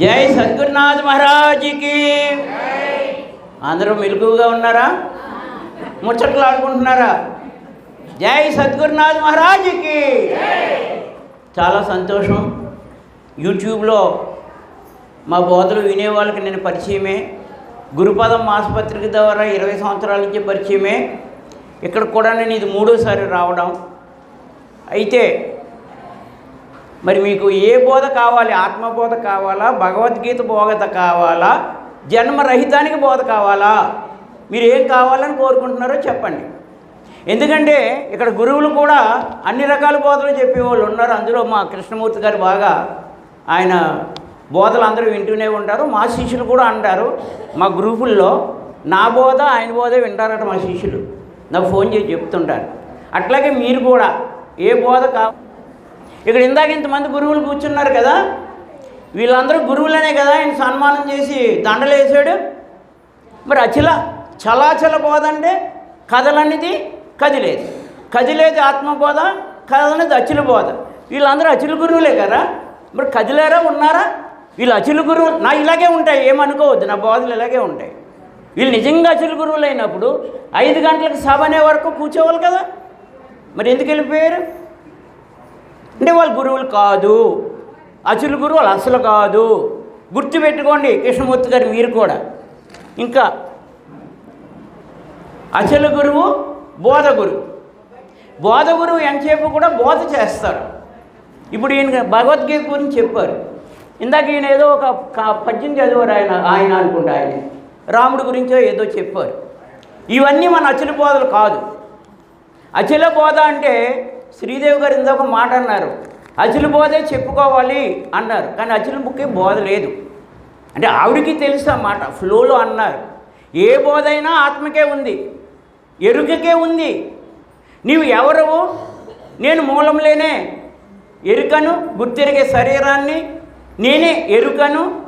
జై సద్గురునాథ్ మహారాజుకి. అందరూ మెలుగుగా ఉన్నారా? ముచ్చట్లు ఆడుకుంటున్నారా జై సద్గురునాథ్ మహారాజుకి. చాలా సంతోషం. యూట్యూబ్లో మా బోధలు వినే వాళ్ళకి నేను పరిచయమే. గురుపదం ఆసుపత్రిక ద్వారా ఇరవై సంవత్సరాల నుంచి పరిచయమే. ఇక్కడ కూడా నేను ఇది మూడోసారి రావడం. అయితే మరి మీకు ఏ బోధ కావాలి? ఆత్మబోధ కావాలా? భగవద్గీత బోధ కావాలా? జన్మరహితానికి బోధ కావాలా? మీరు ఏం కావాలని కోరుకుంటున్నారో చెప్పండి. ఎందుకంటే ఇక్కడ గురువులు కూడా అన్ని రకాల బోధలు చెప్పేవాళ్ళు ఉన్నారు. అందులో మా కృష్ణమూర్తి గారు బాగా ఆయన బోధలు అందరూ వింటూనే ఉంటారు. మా శిష్యులు కూడా అంటారు మా గ్రూపుల్లో నా బోధ ఆయన బోధ వింటారట మా శిష్యులు. నాకు ఫోన్ చేసి చెప్తుంటారు. అట్లాగే మీరు కూడా ఏ బోధ కావాలి ఇక్కడ ఇందాక ఇంతమంది గురువులు కూర్చున్నారు కదా? వీళ్ళందరూ గురువులనే కదా ఆయన సన్మానం చేసి దండలు వేసాడు మరి అచల చలాచల బోధ అంటే కథలనేది కదిలేదు. కదిలేదు ఆత్మబోధ కదలనేది అచుల బోధ. వీళ్ళందరూ అచుల గురువులే కదా? మరి కదిలేరా ఉన్నారా? వీళ్ళు అచుల గురువు నా ఇలాగే ఉంటాయి ఏమనుకోవద్దు నా బోధలు ఇలాగే ఉంటాయి. వీళ్ళు నిజంగా అచుల గురువులు అయినప్పుడు ఐదు గంటలకు సభ అనే వరకు కూర్చోవాలి కదా? మరి ఎందుకు వెళ్ళిపోయారు? అంటే వాళ్ళు గురువులు కాదు. అసలు గురువులు అసలు కాదు. గుర్తుపెట్టుకోండి కృష్ణమూర్తి గారు మీరు కూడా. ఇంకా అచల గురువు బోధ గురువు. బోధ గురువు ఎంతసేపు కూడా బోధ చేస్తారు. ఇప్పుడు ఈయన భగవద్గీత గురించి చెప్పారు. ఇందాక ఈయన ఏదో ఒక పద్యం చదివారు ఆయన ఆయన అనుకుంటా ఆయన. రాముడి గురించో ఏదో చెప్పారు. ఇవన్నీ మన అచల బోధలు కాదు. అచల బోధ అంటే శ్రీదేవి గారు ఇందాక మాట అన్నారు. అచులు బోధే చెప్పుకోవాలి అన్నారు. కానీ అచులు బుక్కే బోధ లేదు. అంటే ఆవిడికి తెలుసు అన్నమాట మాట. ఫ్లోలో అన్నారు. ఏ బోధైనా ఆత్మకే ఉంది. ఎరుకకే ఉంది. నీవు ఎవరవు? నేను మూలంలేనే ఎరుకను గుర్తెరిగే శరీరాన్ని నేనే ఎరుకను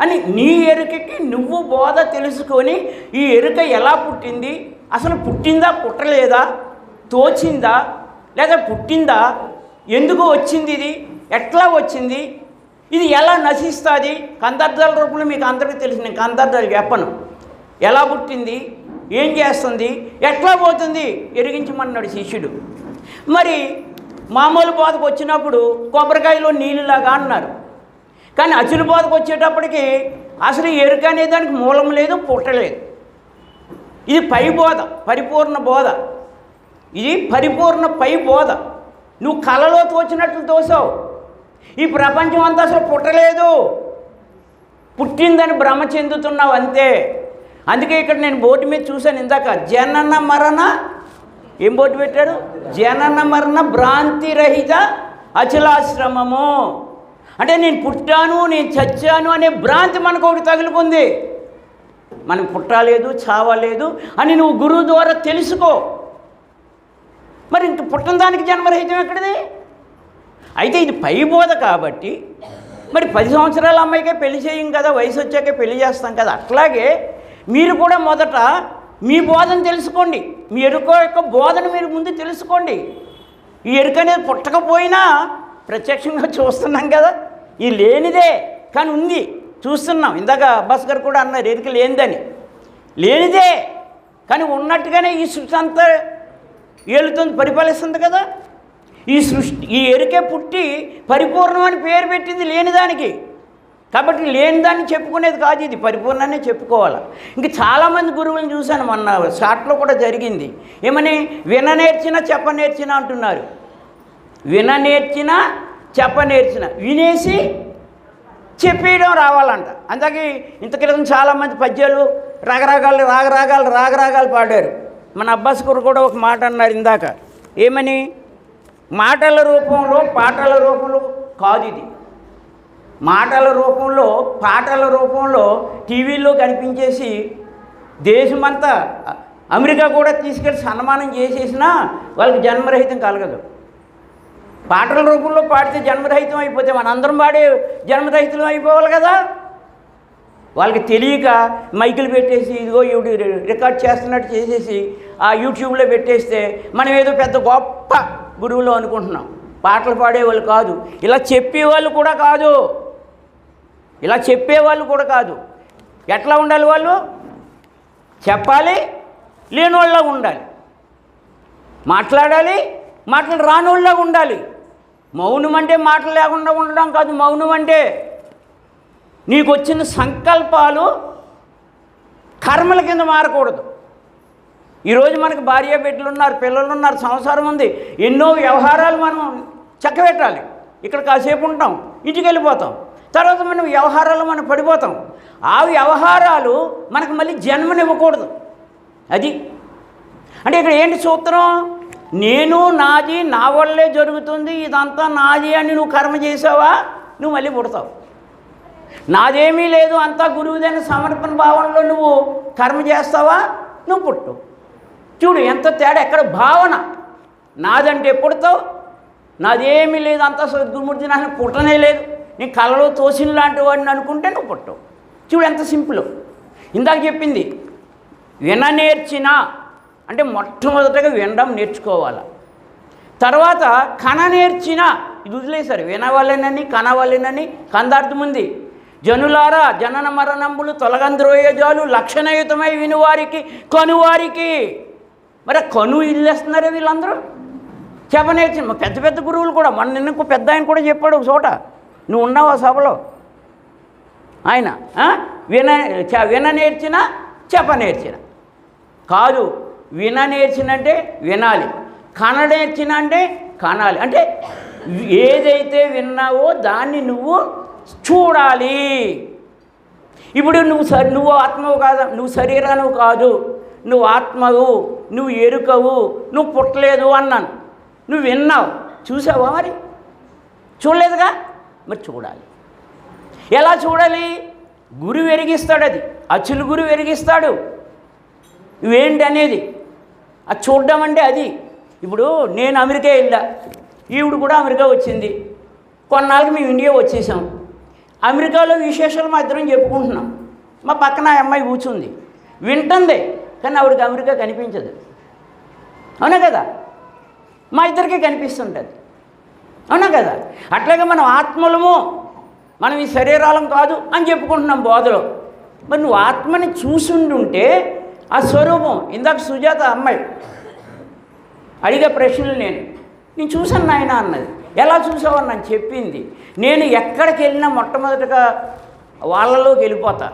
అని నీ ఎరుకకి నువ్వు బోధ తెలుసుకొని ఈ ఎరుక ఎలా పుట్టింది? అసలు పుట్టిందా పుట్టలేదా? తోచిందా? లేదా పుట్టిందా? ఎందుకు వచ్చింది ఇది? ఎట్లా వచ్చింది? ఇది ఎలా నశిస్తుంది? కందర్థాల రూపంలో మీకు అందరికీ తెలిసి నేను కందర్థాలు చెప్పను. ఎలా పుట్టింది? ఏం చేస్తుంది? ఎట్లా పోతుంది? ఎరిగించమన్నాడు శిష్యుడు. మరి మామూలు బోధకు వచ్చినప్పుడు కొబ్బరికాయలో నీళ్ళలాగా అన్నారు. కానీ అచుల బోధకు వచ్చేటప్పటికి అసలు ఎరుక అనే దానికి మూలం లేదు పుట్టలేదు ఇది పై బోధ పరిపూర్ణ బోధ. ఇది పరిపూర్ణ పై బోధ. నువ్వు కలలో తోచినట్లు తోసావు. ఈ ప్రపంచం అంతా అసలు పుట్టలేదు. పుట్టిందని భ్రమ చెందుతున్నావు అంతే. అందుకే ఇక్కడ నేను బోర్డు మీద చూశాను ఇందాక జనన మరణ. ఏం బోర్డు పెట్టాడు? జనన మరణ భ్రాంతి రహిత అచలాశ్రమము. అంటే నేను పుట్టాను నేను చచ్చాను అనే భ్రాంతి మనకు ఒకటి తగులుకుంది. మనం పుట్టలేదు చావలేదు అని నువ్వు గురువు ద్వారా తెలుసుకో. మరి ఇంక పుట్టిన దానికి జన్మరహితం ఎక్కడిది? అయితే ఇది పై బోధ కాబట్టి మరి పది సంవత్సరాల అమ్మాయికే పెళ్ళి చేయం కదా వయసు వచ్చాకే పెళ్ళి చేస్తాం కదా. అట్లాగే మీరు కూడా మొదట మీ బోధన తెలుసుకోండి. మీ ఎరుక యొక్క బోధన మీరు ముందు తెలుసుకోండి. ఈ ఎరుక అనేది పుట్టకపోయినా ప్రత్యక్షంగా చూస్తున్నాం కదా. ఈ లేనిదే కానీ ఉంది. చూస్తున్నాం. ఇందాక అబ్బాస్ గారు కూడా అన్నారు ఎరుక లేనిదని. లేనిదే కానీ ఉన్నట్టుగానే ఈ సృష్టి అంతా ఏలుతుంది పరిపాలిస్తుంది కదా. ఈ సృష్టి ఈ ఎరుకే పుట్టి పరిపూర్ణమని పేరు పెట్టింది లేనిదానికి కాబట్టి లేని దాన్ని చెప్పుకునేది కాదు ఇది పరిపూర్ణాన్ని చెప్పుకోవాలి. ఇంక చాలామంది గురువులను చూశాను మొన్న షాట్లో కూడా జరిగింది. ఏమని? విన నేర్చిన చెప్ప నేర్చిన అంటున్నారు. విన నేర్చిన చెప్ప నేర్చిన. వినేసి చెప్పేయడం రావాలంట. అంతకీ ఇంత క్రితం చాలామంది పద్యాలు రాగరాగాలు రాగరాగాలు రాగరాగాలు పాడారు. మన అబ్బాస్ గారు కూడా ఒక మాట అన్నారు ఇందాక. ఏమని? మాటల రూపంలో పాటల రూపంలో కాదు ఇది. మాటల రూపంలో పాటల రూపంలో టీవీలో కనిపించేసి దేశమంతా అమెరికా కూడా తీసుకెళ్ళి సన్మానం చేసేసినా వాళ్ళకి జన్మరహితం కలగదు. పాటల రూపంలో పాడితే జన్మరహితం అయిపోతే మనందరం పాడే జన్మరహితం అయిపోవాలి కదా. వాళ్ళకి తెలియక మైకులు పెట్టేసి ఇదిగో ఇవి రికార్డ్ చేస్తున్నట్టు చేసేసి ఆ యూట్యూబ్లో పెట్టేస్తే మనం ఏదో పెద్ద గొప్ప గురువులు అనుకుంటున్నాం. పాటలు పాడేవాళ్ళు కాదు. ఇలా చెప్పేవాళ్ళు కూడా కాదు. ఇలా చెప్పేవాళ్ళు కూడా కాదు. ఎట్లా ఉండాలి వాళ్ళు? చెప్పాలి లేనివాళ్ళ ఉండాలి. మాట్లాడాలి మాటలు రానోళ్ళ ఉండాలి. మౌనం అంటే మాటలు లేకుండా ఉండడం కాదు మౌనం అంటే. నీకు వచ్చిన సంకల్పాలు కర్మల కింద మారకూడదు. ఈరోజు మనకు భార్య బిడ్డలు ఉన్నారు పిల్లలు ఉన్నారు సంసారం ఉంది. ఎన్నో వ్యవహారాలు మనం చక్కబెట్టాలి. ఇక్కడ కాసేపు ఉంటాం ఇంటికి వెళ్ళిపోతాం. తర్వాత మనం వ్యవహారాలు మనం పడిపోతాం. ఆ వ్యవహారాలు మనకు మళ్ళీ జన్మనివ్వకూడదు. అది. అంటే ఇక్కడ ఏంటి సూత్రం? నేను నాది నా వల్లే జరుగుతుంది ఇదంతా నాది అని నువ్వు కర్మ చేసావా? నువ్వు మళ్ళీ పుడతావు. నాదేమీ లేదు అంతా గురువుదైన సమర్పణ భావనలో నువ్వు కర్మ చేస్తావా? నువ్వు పుట్టు చూడు ఎంత తేడా ఎక్కడ భావన? నాదంటే పుడతావు? నాదేమీ లేదు అంతా సద్గురుమూర్తి నాకు పుట్టనే లేదు. నేను కళలో తోసిన లాంటి వాడిని అనుకుంటే నువ్వు పుట్టవు. చూడు ఎంత సింపుల్. ఇందాక చెప్పింది విన నేర్చిన అంటే మొట్టమొదటగా వినడం నేర్చుకోవాలి. తర్వాత కన నేర్చిన ఇది వదిలేశారు. వినవలెనని కనవలెనని కందార్థం ఉంది. జనులారా జనన మరణంబులు తొలగంద్రోయజాలు లక్షణయుతమై వినువారికి కనువారికి. మరి ఆ కను ఇల్లేస్తున్నారే వీళ్ళందరూ? చెప్పనేర్చి పెద్ద పెద్ద గురువులు కూడా మన నిన్న ఇంకో పెద్ద ఆయన కూడా చెప్పాడు ఒక చోట. నువ్వు ఉన్నావు ఆ సభలో? ఆయన విన చ- విన నేర్చిన చెప్ప నేర్చిన. కాదు విన నేర్చినంటే వినాలి. కన నేర్చిన అంటే కనాలి. అంటే ఏదైతే విన్నావో దాన్ని నువ్వు చూడాలి. ఇప్పుడు నువ్వు నువ్వు ఆత్మవు కాదు? నువ్వు శరీరాను కాదు. నువ్వు ఆత్మవు. నువ్వు ఎరుకవు నువ్వు పుట్టలేదు అన్నాను. నువ్వు విన్నావు చూసావా మరి? చూడలేదుగా? మరి చూడాలి. ఎలా చూడాలి? గురువు ఎరిగిస్తాడు అది. అచ్చులు గురువు ఎరిగిస్తాడు ఇవేంటి అనేది? అది చూడడం అంటే అది. ఇప్పుడు నేను అమెరికా వెళ్ళా. ఈవిడ కూడా అమెరికా వచ్చింది. కొన్నాళ్ళకి మేము ఇండియా వచ్చేసాం. అమెరికాలో విశేషాలు మా ఇద్దరం చెప్పుకుంటున్నాం. మా పక్కన అమ్మాయి కూర్చుంది. వింటుంది. కానీ ఆవిడకి అమెరికా కనిపించదు. అవునా కదా? మా ఇద్దరికీ కనిపిస్తుంటుంది. అవునా కదా? అట్లాగే మనం ఆత్మలము మనం ఈ శరీరాలం కాదు అని చెప్పుకుంటున్నాం బోధలో. మరి నువ్వు ఆత్మని చూసుండుంటే ఆ స్వరూపం ఇందాక సుజాత అమ్మాయి అడిగే ప్రశ్నలు నేను నేను చూసాను నాయన అన్నది. ఎలా చూసావు? నన్ను చెప్పింది. నేను ఎక్కడికి వెళ్ళినా మొట్టమొదటిగా వాళ్ళలోకి వెళ్ళిపోతా.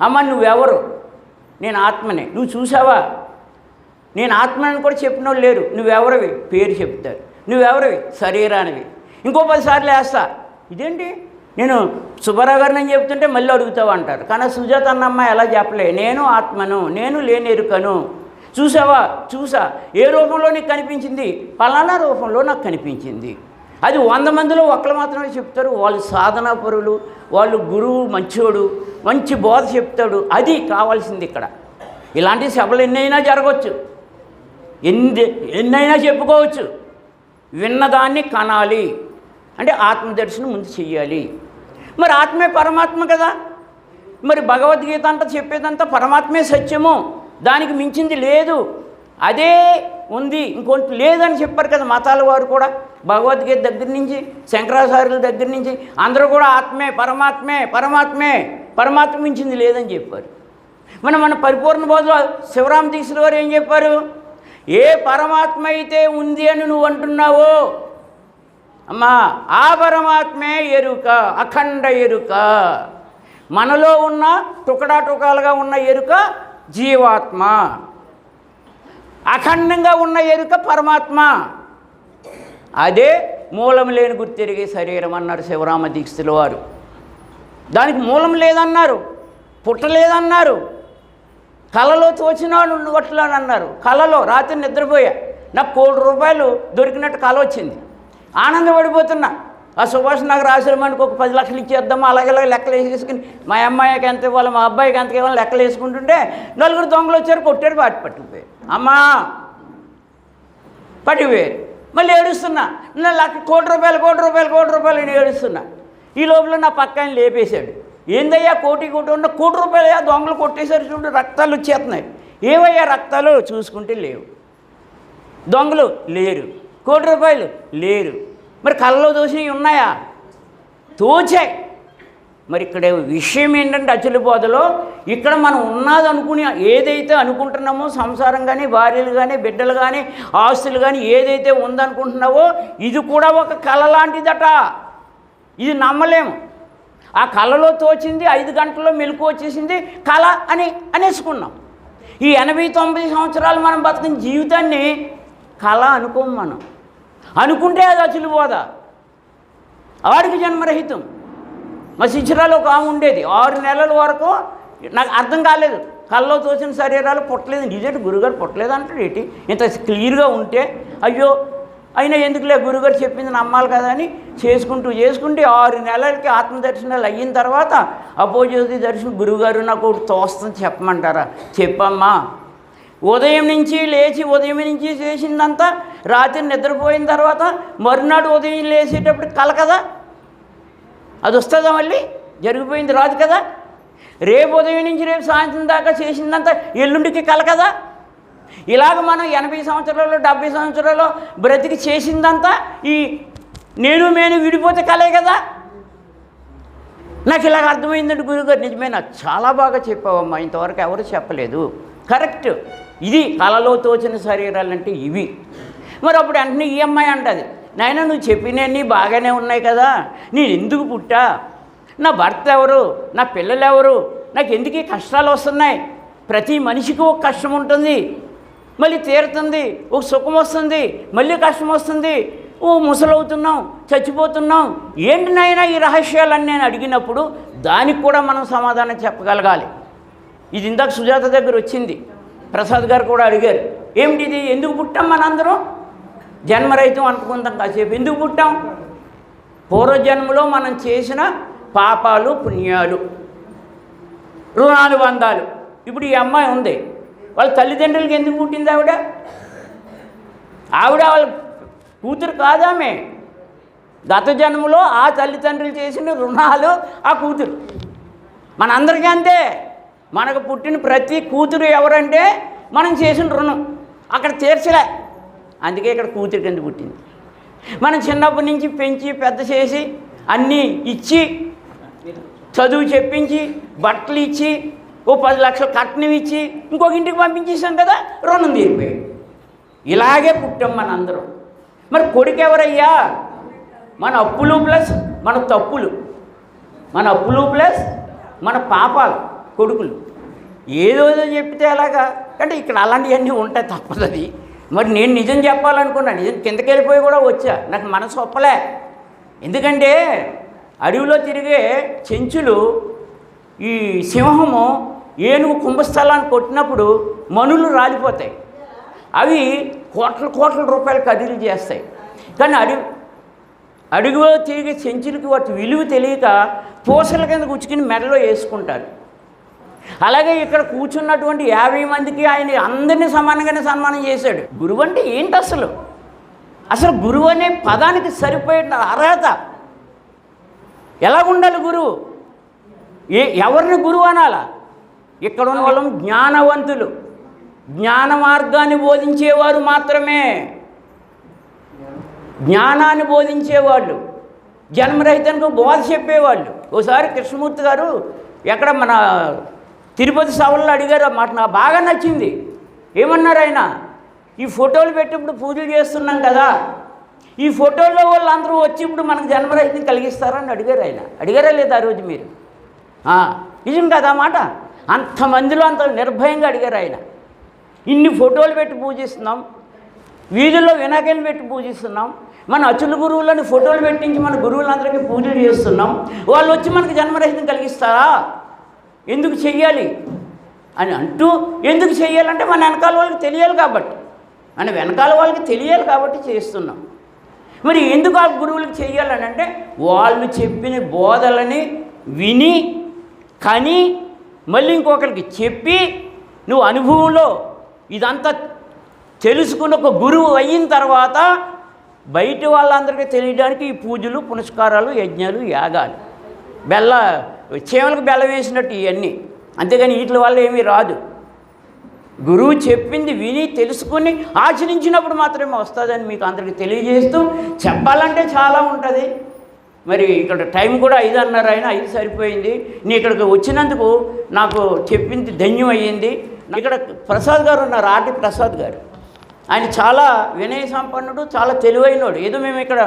అమ్మ నువ్వెవరు? నేను ఆత్మనే. నువ్వు చూసావా నేను ఆత్మని కూడా చెప్పిన వాళ్ళు లేరు. నువ్వెవరివి? పేరు చెప్తారు. నువ్వెవరివి? శరీరానివి. ఇంకో పదిసార్లు వేస్తా. ఇదేంటి? నేను సుబ్బారావు అని చెప్తుంటే మళ్ళీ అడుగుతావు అంటారు. కానీ సుజాత అన్నమ్మ ఎలా చెప్పలే? నేను ఆత్మను నేను లేని ఎరుకను. చూసావా చూసా. ఏ రూపంలో నీకు కనిపించింది? పలానా రూపంలో నాకు కనిపించింది. అది వంద మందిలో ఒక్కరు మాత్రమే చెప్తారు. వాళ్ళు సాధనా పరులు వాళ్ళు గురువు మంచోడు మంచి బోధ చెప్తాడు. అది కావాల్సింది ఇక్కడ. ఇలాంటి సభలు ఎన్నైనా జరగవచ్చు ఎన్ని ఎన్నైనా చెప్పుకోవచ్చు. విన్నదాన్ని కనాలి. అంటే ఆత్మదర్శనం ముందు చెయ్యాలి. మరి ఆత్మే పరమాత్మ కదా. మరి భగవద్గీత అంతా చెప్పేదంతా పరమాత్మే సత్యము. దానికి మించింది లేదు. అదే ఉంది. ఇంకొంటి లేదని చెప్పారు కదా మతాల వారు కూడా. భగవద్గీత దగ్గర నుంచి శంకరాచార్యుల దగ్గర నుంచి. అందరూ కూడా ఆత్మే పరమాత్మే పరమాత్మే. పరమాత్మ మించింది లేదని చెప్పారు. మన మన పరిపూర్ణ బోధలో శివరామ దీక్షల వారు ఏం చెప్పారు? ఏ పరమాత్మ అయితే ఉంది అని నువ్వు అంటున్నావో అమ్మా ఆ పరమాత్మే ఎరుక అఖండ ఎరుక. మనలో ఉన్న టుకడా టుకాలుగా ఉన్న ఎరుక జీవాత్మ. అఖండంగా ఉన్న ఎరుక పరమాత్మ. అదే మూలం లేని గుర్తెరిగే శరీరం అన్నారు శివరామ దీక్షితుల వారు. దానికి మూలం లేదన్నారు పుట్టలేదన్నారు కలలో తోచినాడు నువ్వట్లని అన్నారు. కలలో రాత్రి నిద్రపోయా. నాకు కోటి రూపాయలు దొరికినట్టు కల వచ్చింది. ఆనందపడిపోతున్నా. ఆ సుభాష్ నాకు రాసిరమానికి ఒక పది లక్షలు ఇచ్చేద్దాము అలాగే అలాగే లెక్కలు వేసేసుకుని మా అమ్మాయికి ఎంత ఇవ్వాలి మా అబ్బాయికి ఎంత ఇవ్వాలి లెక్కలు వేసుకుంటుంటే నలుగురు దొంగలు వచ్చారు కొట్టారు పాటి పట్టుకుపోయారు. అమ్మా! పట్టుకుపోయారు. మళ్ళీ ఏడుస్తున్నా. నా లక్ష కోటి రూపాయలు కోటి రూపాయలు కోటి రూపాయలు నేను ఏడుస్తున్నా. ఈ లోపల నా పక్క ఆయన లేపేశాడు. ఏందయ్యా కోటి కోటి ఉన్న కోటి రూపాయలయ్యా దొంగలు కొట్టేశారు చూడు రక్తాలు వచ్చేస్తున్నాయి. ఏవయ్యా రక్తాలు? చూసుకుంటే లేవు. దొంగలు లేరు. కోటి రూపాయలు లేరు. మరి కళ్ళలో దోషినవి ఉన్నాయా? తోచాయి మరి ఇక్కడ విషయం ఏంటంటే అచల బోధలో ఇక్కడ మనం ఉన్నది అనుకుని ఏదైతే అనుకుంటున్నామో సంసారం కానీ భార్యలు కానీ బిడ్డలు కానీ ఆస్తులు కానీ ఏదైతే ఉందనుకుంటున్నావో ఇది కూడా ఒక కళ లాంటిదట. ఇది నమ్మలేము. ఆ కళలో తోచింది ఐదు గంటల్లో మెలకు వచ్చేసింది కళ అని అనేసుకున్నాం. ఈ ఎనభై తొంభై సంవత్సరాలు మనం బతికిన జీవితాన్ని కళ అనుకోము మనం. అనుకుంటే అది అచులు పోదా ఆడికి జన్మరహితం. మా శిశురాలు ఒక ఆమె ఉండేది. ఆరు నెలల వరకు నాకు అర్థం కాలేదు. కళ్ళలో తోచిన శరీరాలు పుట్టలేదు. నిజంగా గురుగారు పుట్టలేదు అంటాడు ఏంటి? ఇంత క్లియర్గా ఉంటే అయ్యో అయినా ఎందుకులే గురుగారు చెప్పింది నమ్మాలి కదా అని చేసుకుంటూ చేసుకుంటే ఆరు నెలలకి ఆత్మదర్శనాలు అయిన తర్వాత అపోజ్యోతి దర్శనం గురుగారు నాకు ఒకటి తోస్తుంది చెప్పమంటారా? చెప్పమ్మా. ఉదయం నుంచి లేచి ఉదయం నుంచి చేసిందంతా రాత్రి నిద్రపోయిన తర్వాత మరునాడు ఉదయం లేచేటప్పుడు కల కదా? అది వస్తుందా మళ్ళీ? జరిగిపోయింది రాదు కదా? రేపు ఉదయం నుంచి రేపు సాయంత్రం దాకా చేసిందంతా ఎల్లుండికి కల కదా? ఇలాగ మనం ఎనభై సంవత్సరాలు డెబ్బై సంవత్సరాలు బ్రతికి చేసిందంతా ఈ నేను నేను విడిపోతే కలే కదా? నాకు ఇలాగ అర్థమైందండి గురుగారు. నిజమే నాకు చాలా బాగా చెప్పావమ్మా. ఇంతవరకు ఎవరు చెప్పలేదు. కరెక్ట్. ఇది కళలో తోచిన శరీరాలు అంటే ఇవి. మరి అప్పుడు వెంటనే ఈ అమ్మాయి అంటది. నాయన నువ్వు చెప్పినవన్నీ బాగానే ఉన్నాయి కదా. నేను ఎందుకు పుట్టా? నా భర్త ఎవరు? నా పిల్లలు ఎవరు? నాకు ఎందుకు కష్టాలు వస్తున్నాయి? ప్రతి మనిషికి ఒక కష్టం ఉంటుంది. మళ్ళీ తీరుతుంది ఒక సుఖం వస్తుంది మళ్ళీ కష్టం వస్తుంది. ఓ ముసలవుతున్నాం చచ్చిపోతున్నాం. ఏంటి ఈ రహస్యాలన్నీ నేను అడిగినప్పుడు దానికి కూడా మనం సమాధానం చెప్పగలగాలి. ఇది ఇందాక సుజాత దగ్గర వచ్చింది. ప్రసాద్ గారు కూడా అడిగారు ఏమిటి ఇది? ఎందుకు పుట్టాం మనందరం? జన్మరహితం అనుకుందాం కాసేపు. ఎందుకు పుట్టాం? పూర్వజన్మలో మనం చేసిన పాపాలు పుణ్యాలు రుణాలు బంధాలు. ఇప్పుడు ఈ అమ్మాయి ఉంది. వాళ్ళ తల్లిదండ్రులకి ఎందుకు పుట్టింది ఆవిడ? ఆవిడ వాళ్ళ కూతురు కాదామే. గత జన్మలో ఆ తల్లిదండ్రులు చేసిన రుణాలు ఆ కూతురు. మనందరికీ అంతే. మనకు పుట్టిన ప్రతి కూతురు ఎవరంటే మనం చేసిన రుణం. అక్కడ తీర్చలే అందుకే ఇక్కడ కూతురు కింద పుట్టింది? మనం చిన్నప్పటి నుంచి పెంచి పెద్ద చేసి అన్నీ ఇచ్చి చదువు చెప్పించి బట్టలు ఇచ్చి ఓ పది లక్షలు కట్నం ఇచ్చి ఇంకొక ఇంటికి పంపించేసాం కదా రుణం తీరిపోయి ఇలాగే పుట్టాం మనందరం. మరి కొడుకు ఎవరయ్యా? మన అప్పులు ప్లస్ మన తప్పులు. మన అప్పులు ప్లస్ మన పాపాలు కొడుకులు. ఏదో చెప్తే ఎలాగా అంటే ఇక్కడ అలాంటివన్నీ ఉంటాయి తప్పదది మరి నేను నిజం చెప్పాలనుకున్నా నిజం కిందకి వెళ్ళిపోయి కూడా వచ్చా. నాకు మనసు ఒప్పలే. ఎందుకంటే అడవిలో తిరిగే చెంచులు ఈ సింహము ఏనుగు కుంభస్థలాన్ని కొట్టినప్పుడు మనులు రాలిపోతాయి. అవి కోట్ల కోట్ల రూపాయలు కదిలి చేస్తాయి. కానీ అడవి అడుగులో తిరిగి చెంచులకి వాటి విలువ తెలియక పూసల కింద గుచ్చుకుని మెడలో వేసుకుంటారు. అలాగే ఇక్కడ కూర్చున్నటువంటి యాభై మందికి ఆయన అందరినీ సమానంగానే సన్మానం చేశాడు. గురువు అంటే ఏంటి అసలు? అసలు గురువు అనే పదానికి సరిపోయే అర్హత ఎలా ఉండాలి గురువు? ఏ ఎవరిని గురువు అనాలా? ఇక్కడ ఉన్న వాళ్ళం జ్ఞానవంతులు. జ్ఞాన మార్గాన్ని బోధించేవారు మాత్రమే. జ్ఞానాన్ని బోధించేవాళ్ళు. జన్మరహితనికి బోధ చెప్పేవాళ్ళు. ఓసారి కృష్ణమూర్తి గారు ఎక్కడ మన తిరుపతి సభల్లో అడిగారు మాట నాకు బాగా నచ్చింది. ఏమన్నారు ఆయన? ఈ ఫోటోలు పెట్టినప్పుడు పూజలు చేస్తున్నాం కదా. ఈ ఫోటోల్లో వాళ్ళు అందరూ వచ్చి ఇప్పుడు మనకు జన్మరహితం కలిగిస్తారని అడిగారు ఆయన. అడిగారా లేదా ఆ రోజు మీరు? నిజం కదా మాట? అంతమందిలో అంత నిర్భయంగా అడిగారు ఆయన. ఇన్ని ఫోటోలు పెట్టి పూజిస్తున్నాం వీధుల్లో వినాయకులు పెట్టి పూజిస్తున్నాం మన అచుల గురువులని ఫోటోలు పెట్టించి మన గురువులందరికీ పూజలు చేస్తున్నాం వాళ్ళు వచ్చి మనకు జన్మరహితం కలిగిస్తారా? ఎందుకు చెయ్యాలి? అని అంటూ ఎందుకు చెయ్యాలంటే మన వెనకాల వాళ్ళకి తెలియాలి కాబట్టి. మన వెనకాల వాళ్ళకి తెలియాలి కాబట్టి చేస్తున్నాం. మరి ఎందుకు ఆ గురువులకు చెయ్యాలని అంటే వాళ్ళు చెప్పిన బోధలని విని కని మళ్ళీ ఇంకొకరికి చెప్పి నువ్వు అనుభవంలో ఇదంతా తెలుసుకున్న ఒక గురువు అయిన తర్వాత బయట వాళ్ళందరికీ తెలియడానికి ఈ పూజలు పునస్కారాలు యజ్ఞాలు యాగాలు. బెల్ల చీమలకు బెల్లం వేసినట్టు ఇవన్నీ. అంతేగాని వీటి వల్ల ఏమీ రాదు. గురువు చెప్పింది విని తెలుసుకుని ఆచరించినప్పుడు మాత్రమే వస్తుందని మీకు అందరికీ తెలియజేస్తూ చెప్పాలంటే చాలా ఉంటుంది. మరి ఇక్కడ టైం కూడా ఐదు అన్నారు ఆయన ఐదు సరిపోయింది. నీ ఇక్కడికి వచ్చినందుకు నాకు చెప్పింది ధన్యం అయ్యింది ఇక్కడ ప్రసాద్ గారు ఉన్నారు ఆర్టి ప్రసాద్ గారు. ఆయన చాలా వినయ సంపన్నుడు చాలా తెలివైనడు. ఏదో మేము ఇక్కడ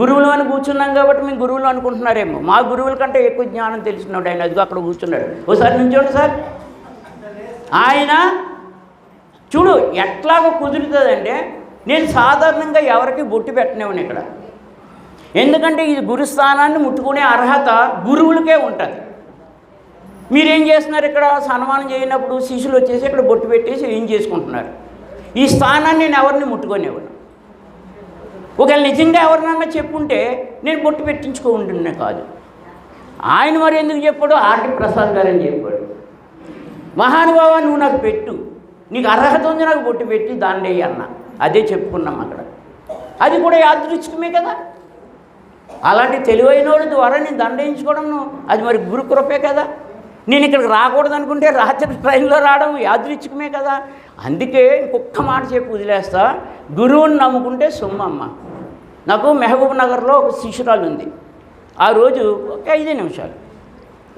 గురువులు అని కూర్చున్నాం కాబట్టి మేము గురువులు అనుకుంటున్నారేమో. మా గురువుల కంటే ఎక్కువ జ్ఞానం తెలిసినాడు ఆయన. అదిగో అక్కడ కూర్చున్నాడు. ఒకసారి నుంచోండి సార్. ఆయన చూడు ఎట్లాగో కుదురుతుందంటే నేను సాధారణంగా ఎవరికి బొట్టు పెట్టనివ్వను ఇక్కడ. ఎందుకంటే ఇది గురుస్థానాన్ని ముట్టుకునే అర్హత గురువులకే ఉంటుంది. మీరేం చేస్తున్నారు ఇక్కడ? సన్మానం చేయనప్పుడు శిష్యులు వచ్చేసి ఇక్కడ బొట్టు పెట్టేసి ఏం చేసుకుంటున్నారు? ఈ స్థానాన్ని నేను ఎవరిని ముట్టుకొనివ్వను? ఒకవేళ నిజంగా ఎవరినన్నా చెప్పుంటే నేను బొట్టు పెట్టించుకుంటున్నా కాదు. ఆయన మరి ఎందుకు చెప్పాడు? ఆర్టి ప్రసాద్ గారు అని చెప్పాడు. మహానుభావ నువ్వు నాకు పెట్టు. నీకు అర్హత ఉంది నాకు బొట్టు పెట్టి దాన్ని అన్న. అదే చెప్పుకున్నాం అక్కడ. అది కూడా యాదృచ్ఛికమే కదా? అలాంటి తెలివైన వాళ్ళ ద్వారా నేను దండించుకోవడం అది మరి గురుకృపే కదా. నేను ఇక్కడికి రాకూడదు అనుకుంటే రాత్రి ట్రైన్లో రావడం యాదృచ్ఛికమే కదా. అందుకే ఇంకొక మాట చెప్పి వదిలేస్తా. గురువుని నమ్ముకుంటే సొమ్మమ్మ. నాకు మహబూబ్ నగర్లో ఒక శిష్యురాలు ఉంది. ఆ రోజు ఒక ఐదు నిమిషాలు.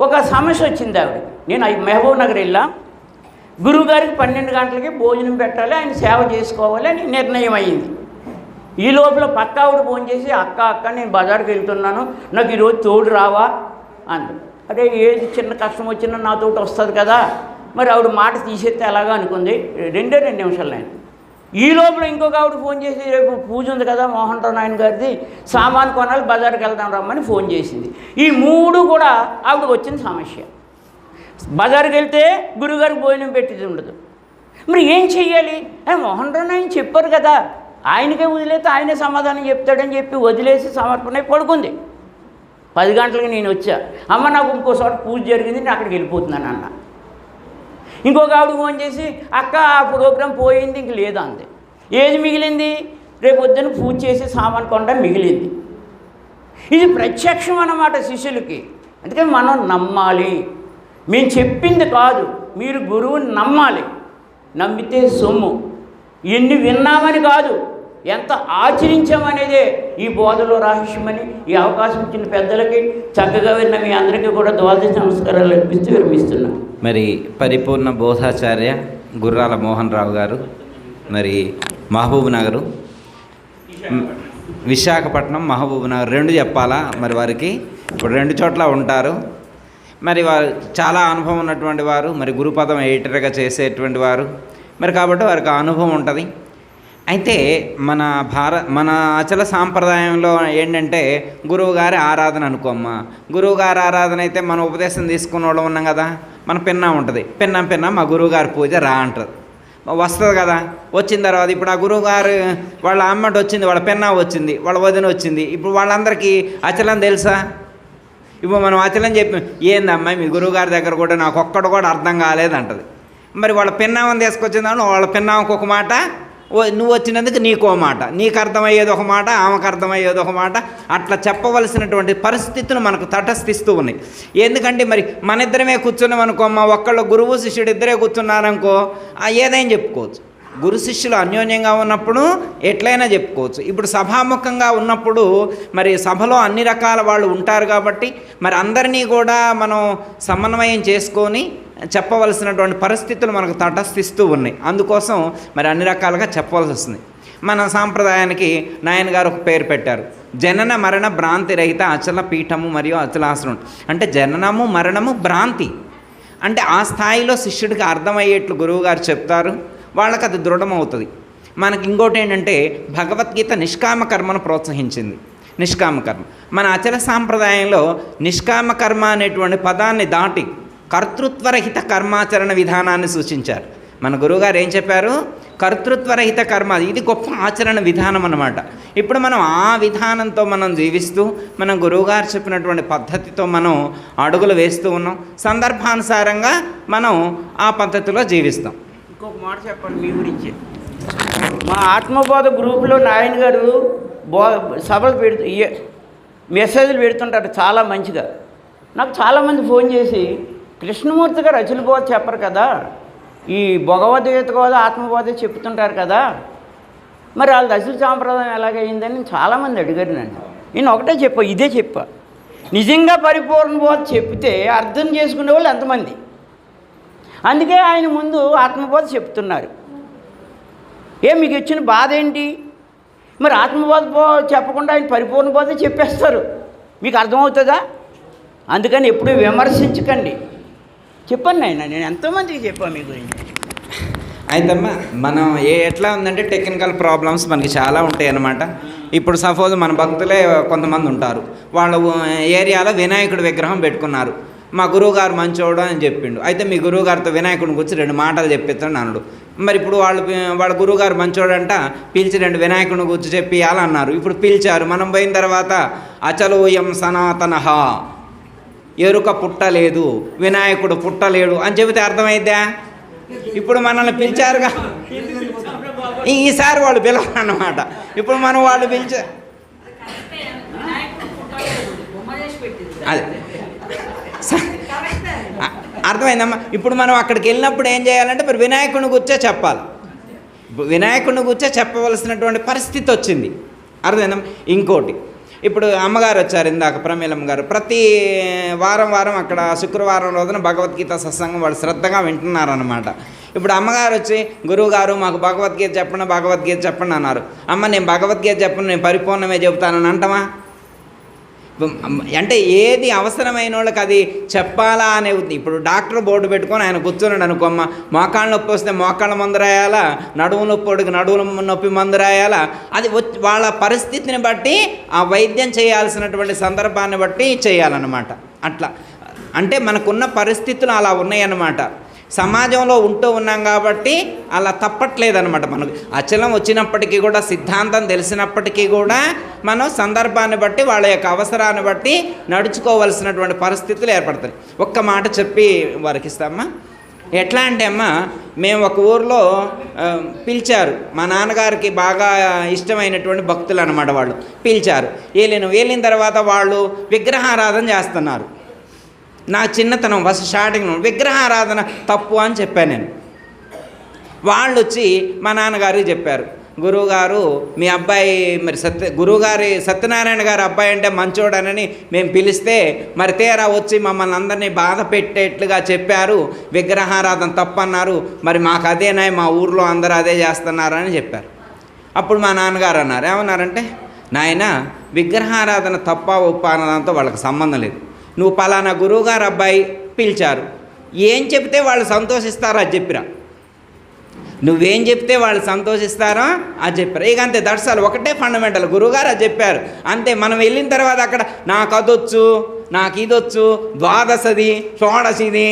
ఒక సమస్య వచ్చింది ఆవిడ నేను ఐ- మహబూబ్ నగర్ వెళ్ళా. గురువుగారికి పన్నెండు గంటలకి భోజనం పెట్టాలి. ఆయన సేవ చేసుకోవాలి అని నిర్ణయం అయ్యింది. ఈ లోపల పక్క ఆవిడ ఫోన్ చేసి అక్క అక్క నేను బజార్కి వెళ్తున్నాను. నాకు ఈరోజు తోడు రావా? అంది. అదే ఏది చిన్న కష్టం వచ్చినా నాతో వస్తుంది కదా. మరి ఆవిడ మాట తీసేస్తే ఎలాగా అనుకుంది. రెండే రెండు నిమిషాలు నేను ఈ లోపల ఇంకొక ఆవిడ ఫోన్ చేసి రేపు పూజ ఉంది కదా మోహన్ రావు నాయన గారిది సామాన్ కొనాలి బజార్కి వెళ్దాం రమ్మని ఫోన్ చేసింది. ఈ మూడు కూడా ఆవిడకి వచ్చిన సమస్య. బజార్కి వెళ్తే గురుగారికి భోజనం పెట్టేది ఉండదు. మరి ఏం చెయ్యాలి? మోహన్ రావు నాయన చెప్పారు కదా ఆయనకే వదిలేస్తే ఆయనే సమాధానం చెప్తాడని చెప్పి వదిలేసి సమర్పణ పడుకుంది. పది గంటలకు నేను వచ్చా. అమ్మ నాకు ఇంకోసారి పూజ జరిగింది నేను అక్కడికి వెళ్ళిపోతున్నాను అన్న. ఇంకొక ఆవిడ ఫోన్ చేసి అక్క ఆ ప్రోగ్రాం పోయింది ఇంక లేదా అంది. ఏది మిగిలింది? రేపు పొద్దున పూజ చేసి సామాన్ కొండ మిగిలింది. ఇది ప్రత్యక్షం అన్నమాట శిష్యులకి. అందుకని మనం నమ్మాలి. మేము చెప్పింది కాదు మీరు గురువుని నమ్మాలి. నమ్మితే సొమ్ము. ఎన్ని విన్నామని కాదు ఎంత ఆచరించామనేదే ఈ బోధలో రహస్యమని ఈ అవకాశం ఇచ్చిన పెద్దలకి చక్కగా విన్న మీ అందరికీ కూడా ద్వాదశ నమస్కారాలు అనిపిస్తూ విరమిస్తున్నాం. మరి పరిపూర్ణ బోధాచార్య గుర్రాల మోహన్ రావు గారు మరి మహబూబ్ నగరు విశాఖపట్నం మహబూబ్ నగర్ రెండు చెప్పాలా? మరి వారికి ఇప్పుడు రెండు చోట్ల ఉంటారు. మరి వారు చాలా అనుభవం ఉన్నటువంటి వారు మరి గురుపదం ఎడిటర్గా చేసేటువంటి వారు. మరి కాబట్టి వారికి అనుభవం ఉంటుంది. అయితే మన భార మన అచల సాంప్రదాయంలో ఏంటంటే గురువుగారి ఆరాధన అనుకోమ్మా. గురువుగారి ఆరాధన అయితే మన ఉపదేశం తీసుకున్న వాళ్ళు ఉన్నాం కదా మన పిన్న ఉంటుంది. పిన్న పిన్న మా గురువుగారి పూజ రా అంటుంది వస్తుంది కదా వచ్చిన తర్వాత ఇప్పుడు ఆ గురువు గారు వాళ్ళ అమ్మటి వచ్చింది వాళ్ళ పిన్న వచ్చింది వాళ్ళ వదిన వచ్చింది ఇప్పుడు వాళ్ళందరికీ అచలం తెలుసా? ఇప్పుడు మనం అచలం చెప్పి ఏందమ్మా మీ గురువుగారి దగ్గర కూడా నాకు ఒక్కడు కూడా అర్థం కాలేదంటది. మరి వాళ్ళ పిన్నామని తీసుకొచ్చిందాను వాళ్ళ పిన్నామకు ఒక మాట నువ్వు వచ్చినందుకు నీకో మాట. నీకు అర్థమయ్యేది ఒక మాట ఆమెకు అర్థమయ్యేది ఒక మాట. అట్లా చెప్పవలసినటువంటి పరిస్థితులు మనకు తటస్థిస్తూ ఉన్నాయి. ఎందుకంటే మరి మన ఇద్దరమే కూర్చున్నాం అనుకో మా ఒక్కళ్ళు గురువు శిష్యుడు ఇద్దరే కూర్చున్నారనుకో ఏదైనా చెప్పుకోవచ్చు. గురు శిష్యులు అన్యోన్యంగా ఉన్నప్పుడు ఎట్లయినా చెప్పుకోవచ్చు. ఇప్పుడు సభాముఖంగా ఉన్నప్పుడు మరి సభలో అన్ని రకాల వాళ్ళు ఉంటారు కాబట్టి మరి అందరినీ కూడా మనం సమన్వయం చేసుకొని చెప్పవలసినటువంటి పరిస్థితులు మనకు తటస్థిస్తూ ఉన్నాయి. అందుకోసం మరి అన్ని రకాలుగా చెప్పవలసి వస్తుంది. మన సాంప్రదాయానికి నాయన గారు ఒక పేరు పెట్టారు. జనన మరణ భ్రాంతి రహిత అచల పీఠము మరియు అచలాసనం అంటే జననము మరణము భ్రాంతి. అంటే ఆ స్థాయిలో శిష్యుడికి అర్థమయ్యేట్లు గురువుగారు చెప్తారు. వాళ్ళకి అది దృఢమవుతుంది. మనకి ఇంకోటి ఏంటంటే భగవద్గీత నిష్కామ కర్మను ప్రోత్సహించింది. నిష్కామ కర్మ. మన అచల సాంప్రదాయంలో నిష్కామ కర్మ అనేటువంటి పదాన్ని దాటి కర్తృత్వరహిత కర్మాచరణ విధానాన్ని సూచించారు. మన గురువుగారు ఏం చెప్పారు? కర్తృత్వరహిత కర్మ ఇది గొప్ప ఆచరణ విధానం అనమాట ఇప్పుడు మనం ఆ విధానంతో మనం జీవిస్తూ మనం గురువుగారు చెప్పినటువంటి పద్ధతితో మనం అడుగులు వేస్తూ ఉన్నాం. సందర్భానుసారంగా మనం ఆ పద్ధతిలో జీవిస్తాం. ఇంకొక మాట చెప్పండి మీ గురించి. మా ఆత్మబోధ గ్రూపులో నాయన గారు బో సభలు పెడుతూ మెసేజ్లు పెడుతుంటారు చాలా మంచిగా. నాకు చాలామంది ఫోన్ చేసి కృష్ణమూర్తి గారు అచల బోధ చెప్పరు కదా? ఈ భగవద్గీత కూడా ఆత్మబోధ చెప్తుంటారు కదా? మరి వాళ్ళది అసలు సాంప్రదాయం ఎలాగైందని చాలామంది అడిగారు నన్ను. నేను ఒకటే చెప్పా ఇదే చెప్పా. నిజంగా పరిపూర్ణ బోధ చెప్తే అర్థం చేసుకునే వాళ్ళు ఎంతమంది? అందుకే ఆయన ముందు ఆత్మబోధ చెప్తున్నారు. ఏ మీకు ఇచ్చిన బాధ ఏంటి? మరి ఆత్మబోధ బో చెప్పకుండా ఆయన పరిపూర్ణ బోధ చెప్పేస్తారు. మీకు అర్థమవుతుందా? అందుకని ఎప్పుడూ విమర్శించకండి. చెప్పండి ఆయన నేను ఎంతోమందికి చెప్పాను మీ గురించి. అయితేమ్మా మనం ఏ ఎట్లా ఉందంటే టెక్నికల్ ప్రాబ్లమ్స్ మనకి చాలా ఉంటాయి అన్నమాట ఇప్పుడు సపోజ్ మన భక్తులే కొంతమంది ఉంటారు. వాళ్ళ ఏరియాలో వినాయకుడి విగ్రహం పెట్టుకున్నారు. మా గురువుగారు మంచోడు అని చెప్పిండు. అయితే మీ గురువుగారితో వినాయకుడిని గురించి రెండు మాటలు చెప్పిస్తాను అన్నాడు. మరి ఇప్పుడు వాళ్ళు వాళ్ళ గురువుగారు మంచోడంట పిలిచి రెండు వినాయకుడిని గురించి చెప్పియాలన్నారు. ఇప్పుడు పిలిచారు. మనం పోయిన తర్వాత అచలోయం సనాతనహ ఎరుక పుట్టలేదు వినాయకుడు పుట్టలేడు అని చెబితే అర్థమైద్దా ఇప్పుడు మనల్ని పిలిచారుగా. ఈసారి వాళ్ళు పిలవరన్నమాట. ఇప్పుడు మనం వాళ్ళు పిలిచా అదే. స- అర్థమైందమ్మా. ఇప్పుడు మనం అక్కడికి వెళ్ళినప్పుడు ఏం చేయాలంటే మరి వినాయకుడిని గుర్చే చెప్పాలి. వినాయకుడిని గుర్చే చెప్పవలసినటువంటి పరిస్థితి వచ్చింది. అర్థమైందమ్మా? ఇంకోటి ఇప్పుడు అమ్మగారు వచ్చారు ఇందాక ప్రమీలమ్మ గారు. ప్రతి వారం వారం అక్కడ శుక్రవారం రోజున భగవద్గీత సత్సంగం వాళ్ళు శ్రద్ధగా వింటున్నారనమాట ఇప్పుడు అమ్మగారు వచ్చి గురువుగారు మాకు భగవద్గీత చెప్పండి భగవద్గీత చెప్పండి అన్నారు. అమ్మ నేను భగవద్గీత చెప్పను నేను పరిపూర్ణమే చెబుతానని అంటమా అంటే ఏది అవసరమైన వాళ్ళకి అది చెప్పాలా అనే ఇప్పుడు డాక్టర్ బోర్డు పెట్టుకొని ఆయన కూర్చున్నాడు అనుకోమ్మ. మోకాళ్ళ నొప్పి వస్తే మోకాళ్ళ మందు రాయాలా? నడుము నొప్పి వాడికి నడుము నొప్పి మందు రాయాలా? అది వాళ్ళ పరిస్థితిని బట్టి ఆ వైద్యం చేయాల్సినటువంటి సందర్భాన్ని బట్టి చేయాలన్నమాట. అట్లా. అంటే మనకున్న పరిస్థితులు అలా ఉన్నాయన్నమాట. సమాజంలో ఉంటూ ఉన్నాం కాబట్టి అలా తప్పట్లేదనమాట మనకు. అచలం వచ్చినప్పటికీ కూడా సిద్ధాంతం తెలిసినప్పటికీ కూడా మనం సందర్భాన్ని బట్టి వాళ్ళ యొక్క అవసరాన్ని బట్టి నడుచుకోవలసినటువంటి పరిస్థితులు ఏర్పడతాయి. ఒక్క మాట చెప్పి వారికి ఇస్తామా? ఎట్లా అంటే అమ్మ మేము ఒక ఊర్లో పిలిచారు. మా నాన్నగారికి బాగా ఇష్టమైనటువంటి భక్తులు అనమాట వాళ్ళు. పిలిచారు. వెళ్ళిన వెళ్ళిన తర్వాత వాళ్ళు విగ్రహారాధన చేస్తున్నారు. నా చిన్నతనం ఫస్ట్ స్టార్టింగ్ విగ్రహారాధన తప్పు అని చెప్పాను నేను. వాళ్ళు వచ్చి మా నాన్నగారికి చెప్పారు గురువుగారు మీ అబ్బాయి మరి సత్య గురువుగారి సత్యనారాయణ గారి అబ్బాయి అంటే మంచోడనని మేము పిలిస్తే మరి తేరా వచ్చి మమ్మల్ని అందరినీ బాధ పెట్టేట్లుగా చెప్పారు విగ్రహారాధన తప్పన్నారు మరి మాకు అదేనా మా ఊర్లో అందరూ అదే చేస్తున్నారని చెప్పారు. అప్పుడు మా నాన్నగారు అన్నారు ఏమన్నారంటే నాయన విగ్రహారాధన తప్ప ఒప్ప అన్నదాంతో వాళ్ళకి సంబంధం లేదు. నువ్వు పలానా గురువుగారు అబ్బాయి పిలిచారు. ఏం చెప్తే వాళ్ళు సంతోషిస్తారో అది చెప్పిరా. నువ్వేం చెప్తే వాళ్ళు సంతోషిస్తారో అది చెప్పారు. ఇక అంతే దర్శాలు ఒకటే ఫండమెంటల్ గురువుగారు అది చెప్పారు. అంతే మనం వెళ్ళిన తర్వాత అక్కడ నాకు అదొచ్చు నాకు ఇదొచ్చు ద్వాదశది షోడశిది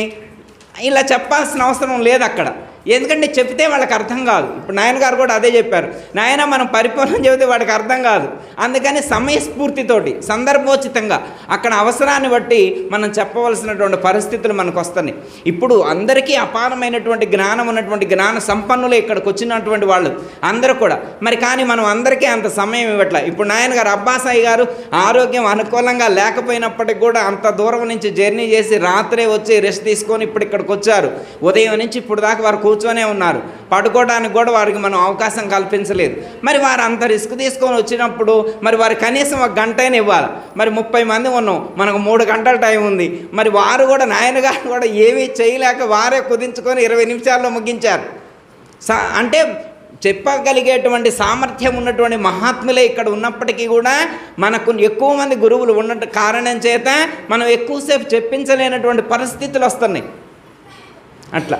ఇలా చెప్పాల్సిన అవసరం లేదు అక్కడ. ఎందుకంటే చెప్తే వాళ్ళకి అర్థం కాదు. ఇప్పుడు నాయనగారు కూడా అదే చెప్పారు. నాయన మనం పరిపూర్ణం చెబితే వాడికి అర్థం కాదు. అందుకని సమయస్ఫూర్తితోటి సందర్భోచితంగా అక్కడ అవసరాన్ని బట్టి మనం చెప్పవలసినటువంటి పరిస్థితులు మనకు వస్తున్నాయి. ఇప్పుడు అందరికీ అపారమైనటువంటి జ్ఞానం ఉన్నటువంటి జ్ఞాన సంపన్నులు ఇక్కడికి వచ్చినటువంటి వాళ్ళు అందరూ కూడా మరి కానీ మనం అందరికీ అంత సమయం ఇవ్వట్లే? ఇప్పుడు నాయన గారు అబ్బాసాయి గారు ఆరోగ్యం అనుకూలంగా లేకపోయినప్పటికి కూడా అంత దూరం నుంచి జర్నీ చేసి రాత్రే వచ్చి రెస్ట్ తీసుకొని ఇప్పుడు ఇక్కడికి వచ్చారు. ఉదయం నుంచి ఇప్పుడు దాకా వారు కూర్చొనే ఉన్నారు. పడుకోవడానికి కూడా వారికి మనం అవకాశం కల్పించలేదు. మరి వారు అంత రిస్క్ తీసుకొని వచ్చినప్పుడు మరి వారు కనీసం ఒక గంట అయినా ఇవ్వాలి. మరి ముప్పై మంది ఉన్నాం. మనకు మూడు గంటల టైం ఉంది. మరి వారు కూడా నాయనగారు కూడా ఏమీ చేయలేక వారే కుదించుకొని ఇరవై నిమిషాల్లో ముగించారు. సా అంటే చెప్పగలిగేటువంటి సామర్థ్యం ఉన్నటువంటి మహాత్ములే ఇక్కడ ఉన్నప్పటికీ కూడా మనకు ఎక్కువ మంది గురువులు ఉన్న కారణం చేత మనం ఎక్కువసేపు చెప్పించలేనటువంటి పరిస్థితులు వస్తున్నాయి. అట్లా.